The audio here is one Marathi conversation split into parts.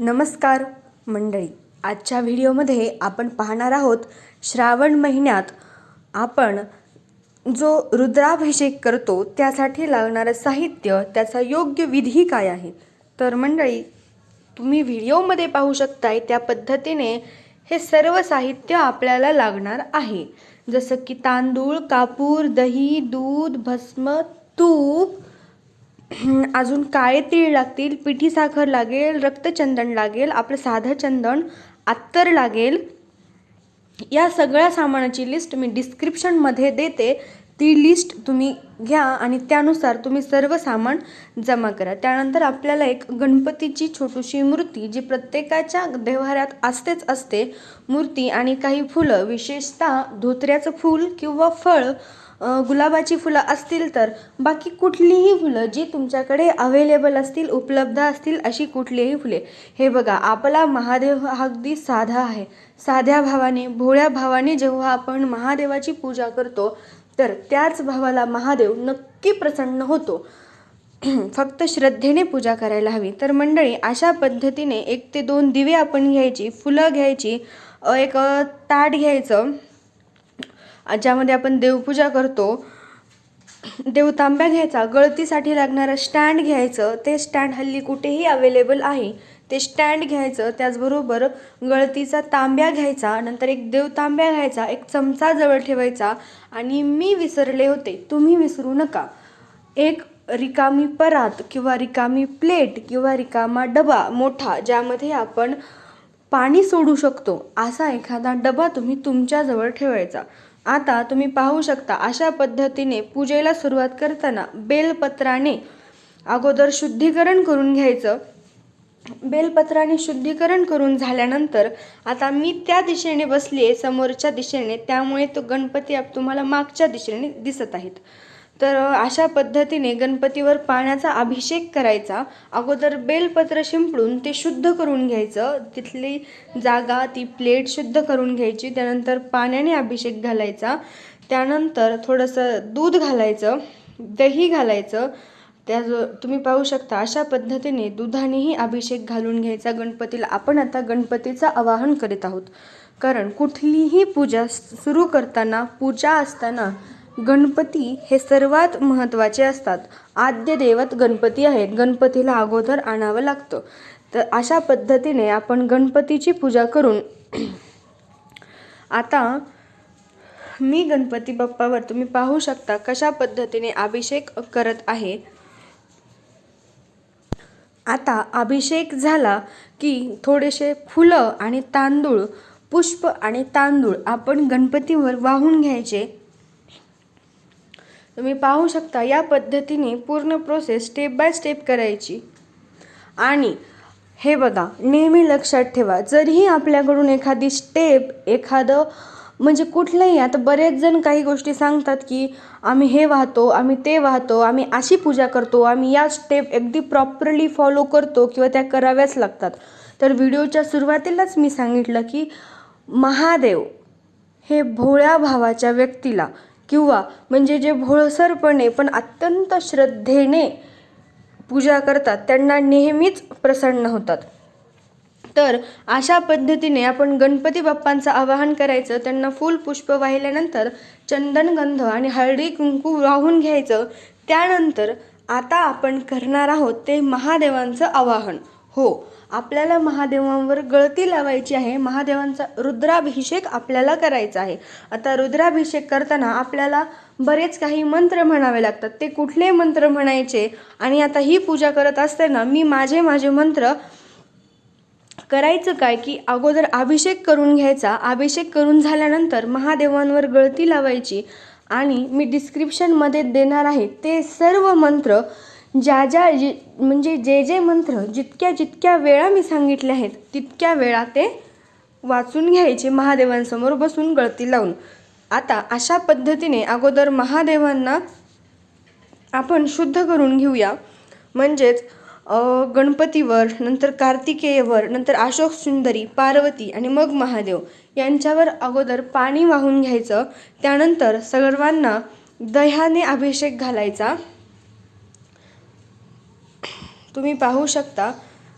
नमस्कार मंडळी. आजच्या व्हिडिओमध्ये आपण पाहणार आहोत श्रावण महिन्यात आपण जो रुद्राभिषेक करतो त्यासाठी लागणारं साहित्य त्याचा योग्य विधी काय आहे? तर मंडळी तुम्ही व्हिडिओमध्ये पाहू शकताय त्या पद्धतीने हे सर्व साहित्य आपल्याला लागणार आहे. जसं की तांदूळ कापूर दही दूध भस्म तूप अजून काळे तीळ लागतील? पिठी साखर लागेल रक्तचंदन लागेल आपलं साधं चंदन अत्तर लागेल. या सगळ्या सामानाची लिस्ट मी डिस्क्रिप्शनमध्ये देते. ती लिस्ट तुम्ही घ्या आणि त्यानुसार तुम्ही सर्व सामान जमा करा. त्यानंतर आपल्याला एक गणपतीची छोटीशी मूर्ती जी प्रत्येकाच्या देव्हाऱ्यात असतेच असते मूर्ती आणि काही फुलं विशेषतः धोत्र्याचं फूल किंवा फळ गुलाबाची फुलं असतील तर बाकी कुठलीही फुलं जी तुमच्याकडे अवेलेबल असतील उपलब्ध असतील अशी कुठलीही फुले. हे बघा आपला महादेव हा अगदी साधा आहे. साध्या भावाने भोळ्या भावाने जेव्हा आपण महादेवाची पूजा करतो तर त्याच भावाला महादेव नक्की प्रसन्न होतो. फक्त श्रद्धेने पूजा करायला हवी. तर मंडळी अशा पद्धतीने एक ते दोन दिवे आपण घ्यायची फुलं घ्यायची एक ताट घ्यायचं. ज्यामध्ये आपण देवपूजा करतो देवतांब्या घ्यायचा गळतीसाठी लागणारं स्टँड घ्यायचं ते स्टँड हल्ली कुठेही अवेलेबल आहे. ते स्टँड घ्यायचं त्याचबरोबर गळतीचा तांब्या घ्यायचा नंतर एक देवतांब्या घ्यायचा एक चमचा जवळ ठेवायचा आणि मी विसरले होते तुम्ही विसरू नका. एक रिकामी परात किंवा रिकामी प्लेट किंवा रिकामा डबा मोठा ज्यामध्ये आपण पाणी सोडू शकतो असा एखादा डबा तुम्ही तुमच्याजवळ ठेवायचा. आता तुम्ही पाहू शकता अशा पद्धतीने पूजेला सुरुवात करताना बेलपत्राने अगोदर शुद्धीकरण करून घ्यायचं. बेलपत्राने शुद्धीकरण करून झाल्यानंतर आता मी त्या दिशेने बसली आहे समोरच्या दिशेने. त्यामुळे तो गणपती आप तुम्हाला मागच्या दिशेने दिसत आहेत. तर अशा पद्धतीने गणपतीवर पाण्याचा अभिषेक करायचा. अगोदर बेलपत्र शिंपडून ते शुद्ध करून घ्यायचं. तिथली जागा ती प्लेट शुद्ध करून घ्यायची. त्यानंतर पाण्याने अभिषेक घालायचा. त्यानंतर थोडंसं दूध घालायचं. दही घालायचं. त्या जो तुम्ही पाहू शकता अशा पद्धतीने दुधानेही अभिषेक घालून घ्यायचा गणपतीला. आपण आता गणपतीचं आवाहन करीत आहोत. कारण कुठलीही पूजा सुरू करताना पूजा असताना गणपती हे सर्वात महत्त्वाचे असतात. आद्य दैवत गणपती आहेत. गणपतीला अगोदर आणावं लागतं. तर अशा पद्धतीने आपण गणपतीची पूजा करून आता मी गणपती बाप्पावर तुम्ही पाहू शकता कशा पद्धतीने अभिषेक करत आहे. आता अभिषेक झाला की थोडेसे फुलं आणि तांदूळ पुष्प आणि तांदूळ आपण गणपतीवर वाहून घ्यायचे. तुम्ही पाहू शकता या पद्धतीने पूर्ण प्रोसेस स्टेप बाय स्टेप करायची. आणि हे बघा नेहमी लक्षात ठेवा जरीही आपल्याकडून एखादी स्टेप एखादं म्हणजे कुठलंही आता बरेच जण काही गोष्टी सांगतात की आम्ही हे वाहतो आम्ही ते वाहतो आम्ही अशी पूजा करतो आम्ही या स्टेप अगदी प्रॉपरली फॉलो करतो किंवा त्या कराव्याच लागतात. तर व्हिडिओच्या सुरुवातीलाच मी सांगितलं की महादेव हे भोळ्या भावाच्या व्यक्तीला किंवा म्हणजे जे भोळसरपणे पण अत्यंत श्रद्धेने पूजा करतात त्यांना नेहमीच प्रसन्न होतात. तर अशा पद्धतीने आपण गणपती बाप्पांचं आवाहन करायचं त्यांना फूल पुष्प वाहिल्यानंतर चंदनगंध आणि हळदी कुंकू वाहून घ्यायचं. त्यानंतर आता आपण करणार आहोत ते महादेवांचं आवाहन. हो आपल्याला महादेवांवर गळती लावायची आहे. महादेवांचा रुद्राभिषेक आपल्याला करायचा आहे. आता रुद्राभिषेक करताना आपल्याला बरेच काही मंत्र म्हणावे लागतात. ते कुठले मंत्र म्हणायचे? आणि आता ही पूजा करत असताना मी माझे माझे मंत्र करायचं काय? की अगोदर अभिषेक करून घ्यायचा. अभिषेक करून झाल्यानंतर महादेवांवर गळती लावायची. आणि मी डिस्क्रिप्शनमध्ये देणार आहे. ते सर्व मंत्र ज्या ज्या जे म्हणजे जे जे मंत्र जितक्या जितक्या वेळा मी सांगितले आहेत तितक्या वेळा ते वाचून घ्यायचे महादेवांसमोर बसून गळती लावून. आता अशा पद्धतीने अगोदर महादेवांना आपण शुद्ध करून घेऊया. म्हणजेच गणपतीवर नंतर कार्तिकेयवर नंतर अशोक सुंदरी पार्वती आणि मग महादेव यांच्यावर अगोदर पाणी वाहून घ्यायचं. त्यानंतर सर्वांना दह्याने अभिषेक घालायचा. तुम्ही पाहू शकता.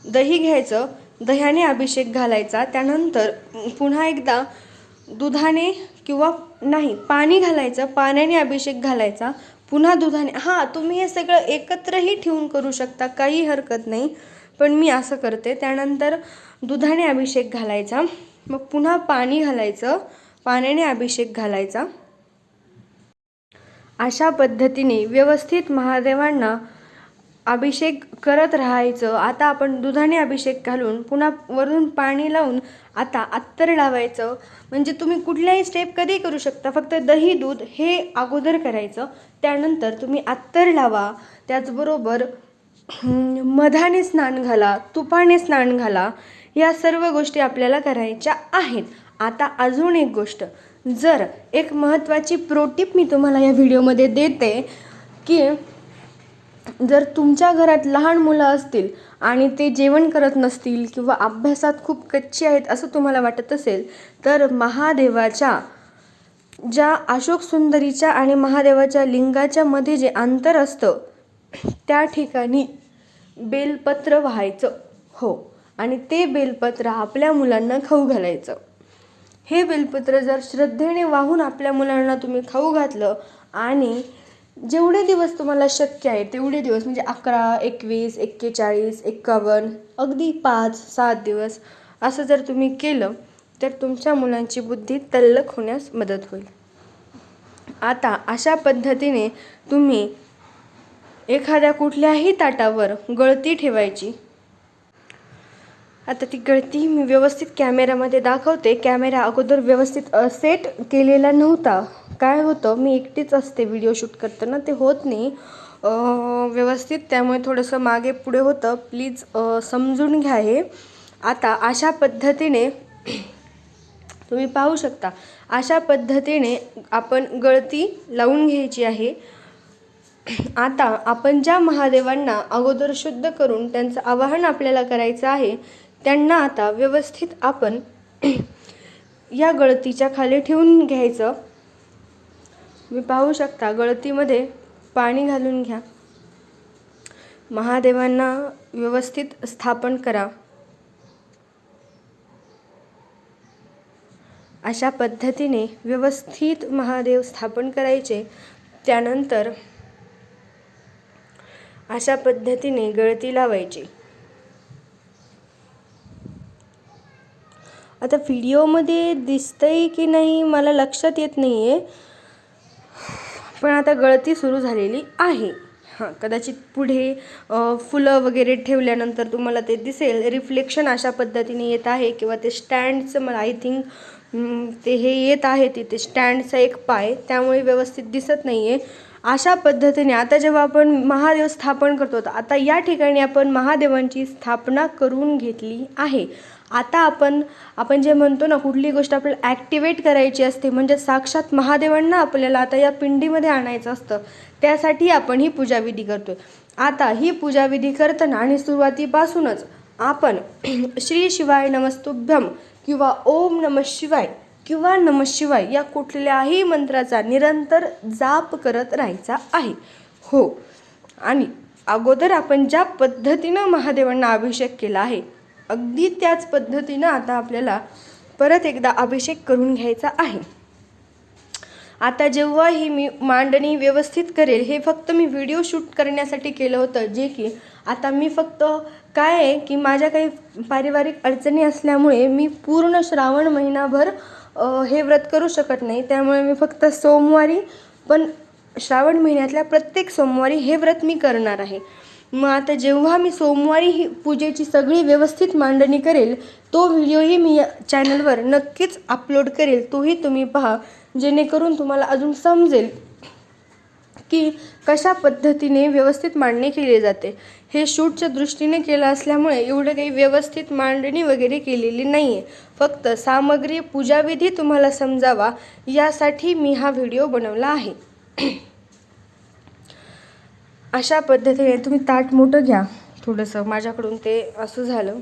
दही घ्यायचं दह्याने अभिषेक घालायचा त्यानंतर पुन्हा एकदा दुधाने किंवा नाही पाणी घालायचं पाण्याने अभिषेक घालायचा पुन्हा दुधाने. हां तुम्ही हे सगळं एकत्रही ठेवून करू शकता काही हरकत नाही. पण मी असं करते त्यानंतर दुधाने अभिषेक घालायचा मग पुन्हा पाणी घालायचं पाण्याने अभिषेक घालायचा. अशा पद्धतीने व्यवस्थित महादेवांना अभिषेक करत राहायचं. आता आपण दुधाने अभिषेक घालून पुन्हा वरून पाणी लावून आता अत्तर लावायचं. म्हणजे तुम्ही कुठल्याही स्टेप कधी करू शकता. फक्त दही दूध हे अगोदर करायचं. त्यानंतर तुम्ही अत्तर लावा. त्याचबरोबर मधाने स्नान घाला तुपाने स्नान घाला. या सर्व गोष्टी आपल्याला करायच्या आहेत. आता अजून एक गोष्ट. जर एक महत्त्वाची प्रोटीप मी तुम्हाला या व्हिडिओमध्ये देते की जर तुमच्या घरात लहान मुलं असतील आणि ते जेवण करत नसतील किंवा अभ्यासात खूप कच्ची आहेत असं तुम्हाला वाटत असेल तर महादेवाच्या ज्या अशोक सुंदरीच्या आणि महादेवाच्या लिंगाच्या मध्ये जे अंतर असतं त्या ठिकाणी बेलपत्र व्हायचं. हो. आणि ते बेलपत्र आपल्या मुलांना खाऊ घालायचं. हे बेलपत्र जर श्रद्धेने वाहून आपल्या मुलांना तुम्ही खाऊ घातलं आणि जेवढे दिवस तुम्हाला शक्य आहे तेवढे दिवस म्हणजे अकरा एकवीस एक्केचाळीस एक्कावन्न अगदी पाच सात दिवस असं जर तुम्ही केलं तर तुमच्या मुलांची बुद्धी तल्लख होण्यास मदत होईल. आता अशा पद्धतीने तुम्ही एखाद्या कुठल्याही ताटावर गळती ठेवायची आता ती गळती मी व्यवस्थित कॅमेऱ्यामध्ये दाखवते. कॅमेरा अगोदर व्यवस्थित सेट केलेला नव्हता. काय होतं मी एकटीच असते व्हिडिओ शूट करताना ते होत नाही. व्यवस्थित त्यामुळे थोडंसं मागे पुढे होतं. प्लीज समजून घ्या हे. आता अशा पद्धतीने तुम्ही पाहू शकता. अशा पद्धतीने आपण गळती लावून घ्यायची आहे. आता आपण ज्या महादेवांना अगोदर शुद्ध करून त्यांचं आवाहन आपल्याला करायचं आहे त्यांना आता व्यवस्थित आपण या गळतीच्या खाली ठेवून घ्यायचं. तुम्ही पाहू शकता गळतीमध्ये पाणी घालून घ्या. महादेवांना व्यवस्थित स्थापन करा. अशा पद्धतीने व्यवस्थित महादेव स्थापन करायचे. त्यानंतर अशा पद्धतीने गळती लावायची. आता व्हिडिओमध्ये दिसतं आहे की नाही मला लक्षात येत नाही आहे पण आता गळती सुरू झालेली आहे. हां कदाचित पुढे फुलं वगैरे ठेवल्यानंतर तुम्हाला ते दिसेल. रिफ्लेक्शन अशा पद्धतीने येत आहे किंवा ते स्टँडचं मला आय थिंक ते हे येत आहे तिथे स्टँडचा एक पाय. त्यामुळे व्यवस्थित दिसत नाही आहे अशा पद्धतीने आता जेव्हा आपण महादेव स्थापन करतो तर आता या ठिकाणी आपण महादेवांची स्थापना करून घेतली आहे. आता आपण आपण जे म्हणतो ना कुठली गोष्ट आपल्याला ॲक्टिवेट करायची असते म्हणजे साक्षात महादेवांना आपल्याला आता या पिंडीमध्ये आणायचं असतं. त्यासाठी आपण ही पूजाविधी करतो आता ही पूजाविधी करताना आणि सुरुवातीपासूनच आपण श्री शिवाय नमस्तुभ्यम किंवा ओम नम शिवाय किंवा नम शिवाय या कुठल्याही मंत्राचा निरंतर जाप करत राहायचा आहे. हो. आणि अगोदर आपण ज्या पद्धतीनं महादेवांना अभिषेक केला आहे अगदी त्याच पद्धतीनं आता आपल्याला परत एकदा अभिषेक करून घ्यायचा आहे. आता जेव्हा ही मी मांडणी व्यवस्थित करेल हे फक्त मी व्हिडिओ शूट करण्यासाठी केलं होतं जे की आता मी फक्त काय आहे की माझ्या काही पारिवारिक अडचणी असल्यामुळे मी पूर्ण श्रावण महिनाभर हे व्रत करू शकत नाही. त्यामुळे मी फक्त सोमवारी पण श्रावण महिन्यातल्या प्रत्येक सोमवारी हे व्रत मी करणार आहे. मग आता जेव्हा मी सोमवारी ही पूजेची सगळी व्यवस्थित मांडणी करेल तो व्हिडिओही मी या चॅनलवर नक्कीच अपलोड करेल तोही तुम्ही पहा. जेणेकरून तुम्हाला अजून समजेल की कशा पद्धतीने व्यवस्थित मांडणी केली जाते. हे शूटच्या दृष्टीने केलं असल्यामुळे एवढं काही व्यवस्थित मांडणी वगैरे केलेली नाही आहे फक्त सामग्री पूजाविधी तुम्हाला समजावा यासाठी मी हा व्हिडिओ बनवला आहे. अशा पद्धतीने तुम्ही ताट मोठं घ्या. थोडंसं माझ्याकडून ते असं झालं.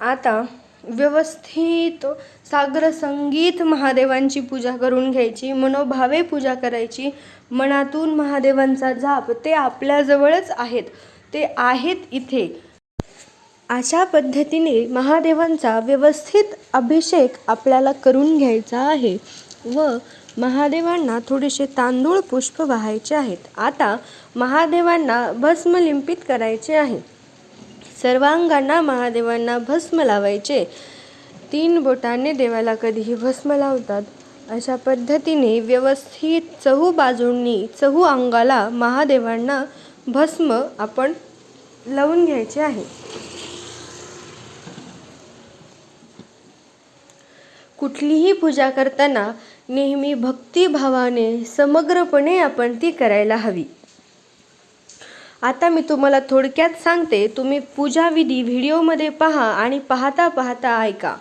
आता व्यवस्थित सागर संगीत महादेवांची पूजा करून घ्यायची मनोभावे पूजा करायची. मनातून महादेवांचा जाप ते आपल्याजवळच आहेत. ते आहेत इथे. अशा पद्धतीने महादेवांचा व्यवस्थित अभिषेक आपल्याला करून घ्यायचा आहे व महादेवांना थोडेसे तांदूळ पुष्प वाहायचे आहेत. आता महादेवांना भस्म लिंपित करायचे आहे. सर्वांगांना महादेवांना भस्म लावायचे. तीन बोटाने देवाला कधीही भस्म लावतात. अशा पद्धतीने व्यवस्थित चहू बाजूंनी चहू अंगाला महादेवांना भस्म आपण लावून घ्यायचे आहे. कुठलीही पूजा करताना नेहमी भक्तिभावाने समग्रपणे आपण ती करायला हवी. आता मी तुम्हाला थोडक्यात सांगते तुम्ही पूजाविधी व्हिडिओमध्ये पहा आणि पाहता पाहता ऐका.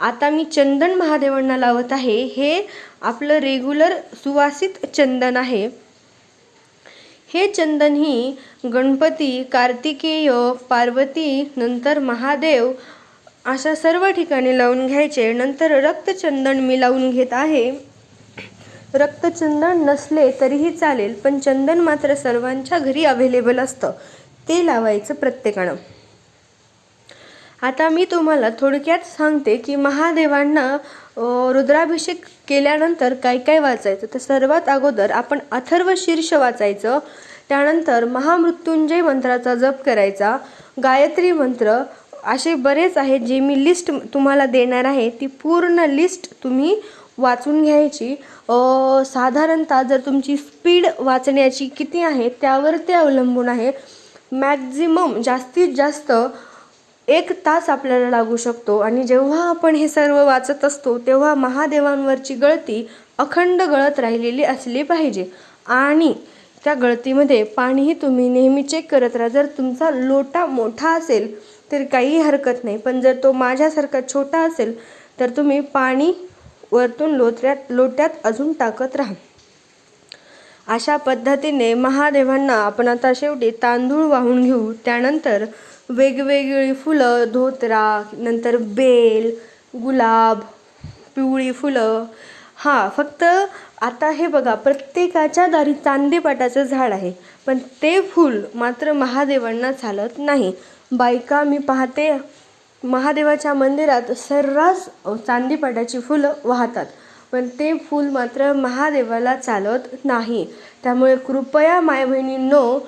आता मी चंदन महादेवांना लावत आहे. हे आपलं रेग्युलर सुवासित चंदन आहे. हे चंदन ही गणपती कार्तिकेय पार्वती नंतर महादेव अशा सर्व ठिकाणी लावून घ्यायचे. नंतर रक्तचंदन मी लावून घेत आहे. रक्तचंदन नसले तरीही चालेल पण चंदन मात्र सर्वांच्या घरी अवेलेबल असतं. ते लावायचं प्रत्येकानं. आता मी तुम्हाला थोडक्यात सांगते की महादेवांना रुद्राभिषेक केल्यानंतर काय काय वाचायचं. तर सर्वात अगोदर आपण अथर्व शीर्ष वाचायचं. त्यानंतर महामृत्युंजय मंत्राचा जप करायचा. गायत्री मंत्र असे बरेच आहेत जे मी लिस्ट तुम्हाला देणार आहे. ती पूर्ण लिस्ट तुम्ही वाचून घ्यायची. साधारणतः जर तुमची स्पीड वाचण्याची किती आहे त्यावर ते अवलंबून आहे. मॅक्झिमम जास्तीत जास्त एक तास आपल्याला लागू शकतो. आणि जेव्हा आपण हे सर्व वाचत असतो तेव्हा महादेवांवरची गळती अखंड गळत राहिलेली असली पाहिजे. आणि त्या गळतीमध्ये पाणीही तुम्ही नेहमी चेक करत राहा. जर तुमचा लोटा मोठा असेल तर काही हरकत नाही. पण जर तो माझ्यासारखा छोटा असेल तर तुम्ही पाणी वरतून लोत्र्यात लोट्यात अजून टाकत राहा. अशा पद्धतीने महादेवांना आपण आता शेवटी तांदूळ वाहून घेऊ. त्यानंतर वेगवेगळी फुलं धोतरा नंतर बेल गुलाब पिवळी फुलं. हां फक्त आता हे बघा प्रत्येकाच्या दारी चांदीपाटाचं झाड आहे. पण ते फूल मात्र महादेवांना चालत नाही. बायका मी पाहते महादेवाच्या मंदिरात सर्रास चांदीपाटाची फुलं वाहतात. पण ते फूल मात्र महादेवाला चालत नाही. त्यामुळे कृपया माय बहिणींनो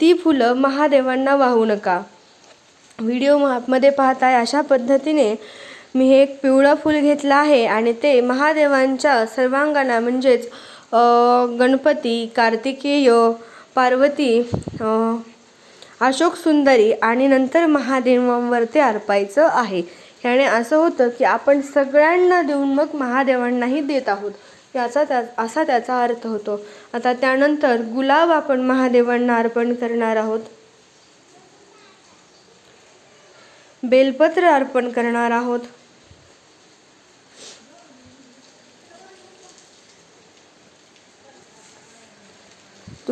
ती फुलं महादेवांना वाहू नका. व्हिडिओमध्ये पाहताय अशा पद्धतीने मी हे एक पिवळं फूल घेतलं आहे आणि ते महादेवांच्या सर्वांगांना म्हणजेच गणपती कार्तिकेय पार्वती अशोक सुंदरी आणि नंतर महादेवांवर ते अर्पायचं आहे. ह्याने असं होतं की आपण सगळ्यांना देऊन मग महादेवांनाही देत आहोत. याचा त्या असा त्याचा अर्थ होतो. आता त्यानंतर गुलाब आपण महादेवांना अर्पण करणार आहोत. बेलपत्र अर्पण करणार आहोत.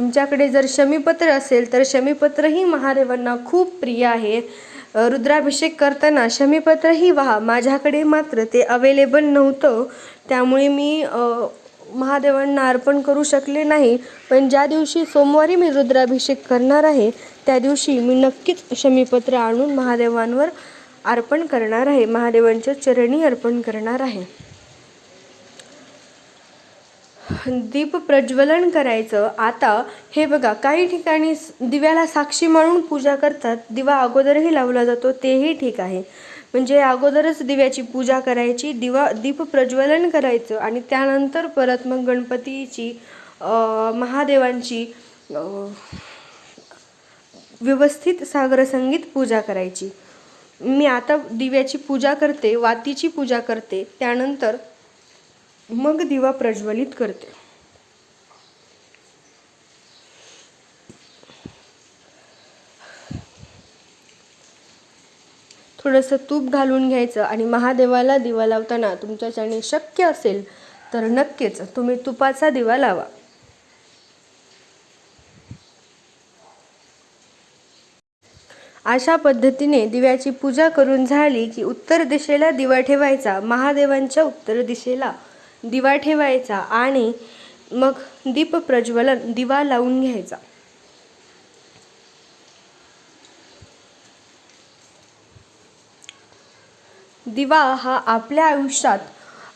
तुमच्याकडे जर शमीपत्र असेल तर शमीपत्रही महादेवांना खूप प्रिय आहे. रुद्राभिषेक करताना शमीपत्रही व्हा माझ्याकडे मात्र ते अवेलेबल नव्हतं. त्यामुळे मी महादेवांना अर्पण करू शकले नाही. पण ज्या दिवशी सोमवारी मी रुद्राभिषेक करणार आहे त्या दिवशी मी नक्कीच शमीपत्र आणून महादेवांवर अर्पण करणार आहे महादेवांच्या चरणी अर्पण करणार आहे. दीप प्रज्वलन करायचं. आता हे बघा काही ठिकाणी दिव्याला साक्षी म्हणून पूजा करतात. दिवा अगोदरही लावला जातो तेही ठीक आहे. म्हणजे अगोदरच दिव्याची पूजा करायची दिवा दीप प्रज्वलन करायचं आणि त्यानंतर परत मग गणपतीची महादेवांची व्यवस्थित सागरसंगीत पूजा करायची. मी आता दिव्याची पूजा करते वातीची पूजा करते. त्यानंतर मग दिवा प्रज्वलित करते. थोडंसं तूप घालून घ्यायचं आणि महादेवाला दिवा लावताना तुमच्याच्याने शक्य असेल तर नक्कीच तुम्ही तुपाचा दिवा लावा. अशा पद्धतीने दिव्याची पूजा करून झाली की उत्तर दिशेला दिवा ठेवायचा महादेवांच्या उत्तर दिशेला. दिवा ठेवायचा आणि मग दीप प्रज्वलन दिवा लावून घ्यायचा. दिवा हा आपल्या आयुष्यात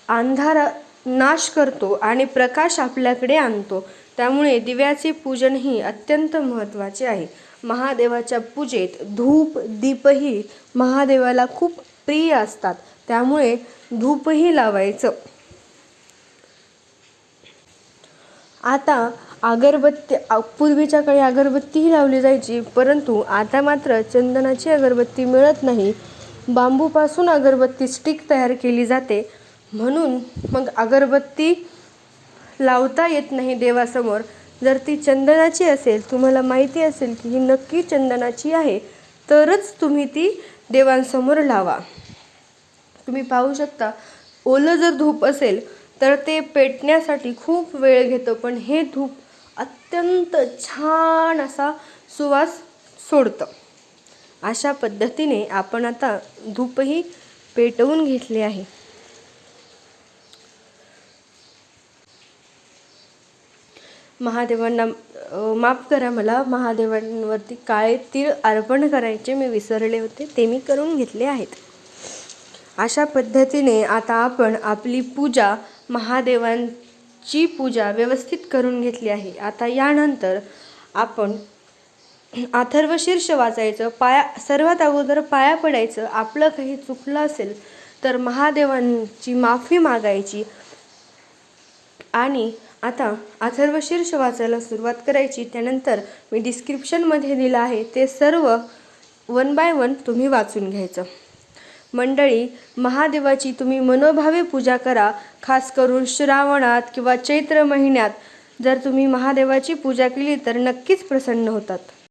अंधार नाश करतो आणि प्रकाश आपल्याकडे आणतो. त्यामुळे दिव्याचे पूजन ही अत्यंत महत्त्वाचे आहे. महादेवाच्या पूजेत धूप दीपही महादेवाला खूप प्रिय असतात. त्यामुळे धूपही लावायचं. आता अगरबत्ती पूर्वीच्या काळी अगरबत्तीही लावली जायची परंतु आता मात्र चंदनाची अगरबत्ती मिळत नाही. बांबूपासून अगरबत्ती स्टिक तयार केली जाते. म्हणून मग अगरबत्ती लावता येत नाही देवासमोर. जर ती चंदनाची असेल तुम्हाला माहिती असेल की ही नक्की चंदनाची आहे तरच तुम्ही ती देवांसमोर लावा. तुम्ही पाहू शकता ओलं जर धूप असेल तर ते पेटण्यासाठी खूप वेळ घेतं पण हे धूप अत्यंत छान असा सुवास सोडतं. अशा पद्धतीने आपण आता धूपही पेटवून घेतले आहे. महादेवांना माफ करा मला महादेवांवरती काळे तीळ अर्पण करायचे मी विसरले होते ते मी करून घेतले आहेत. अशा पद्धतीने आता आपण आपली पूजा महादेवांची पूजा व्यवस्थित करून घेतली आहे. आता यानंतर आपण अथर्व शीर्ष वाचायचं पाया सर्वात अगोदर पाया पडायचं आपलं काही चुकलं असेल तर महादेवांची माफी मागायची. आणि आता अथर्व शीर्ष वाचायला सुरुवात करायची. त्यानंतर मी डिस्क्रिप्शनमध्ये दिलं आहे ते सर्व वन बाय वन तुम्ही वाचून घ्यायचं. मंडळी महादेवाची तुम्ही मनोभावे पूजा करा. खास करून श्रावणात किंवा चैत्र महिन्यात जर तुम्ही महादेवाची पूजा केली तर नक्कीच प्रसन्न होतात.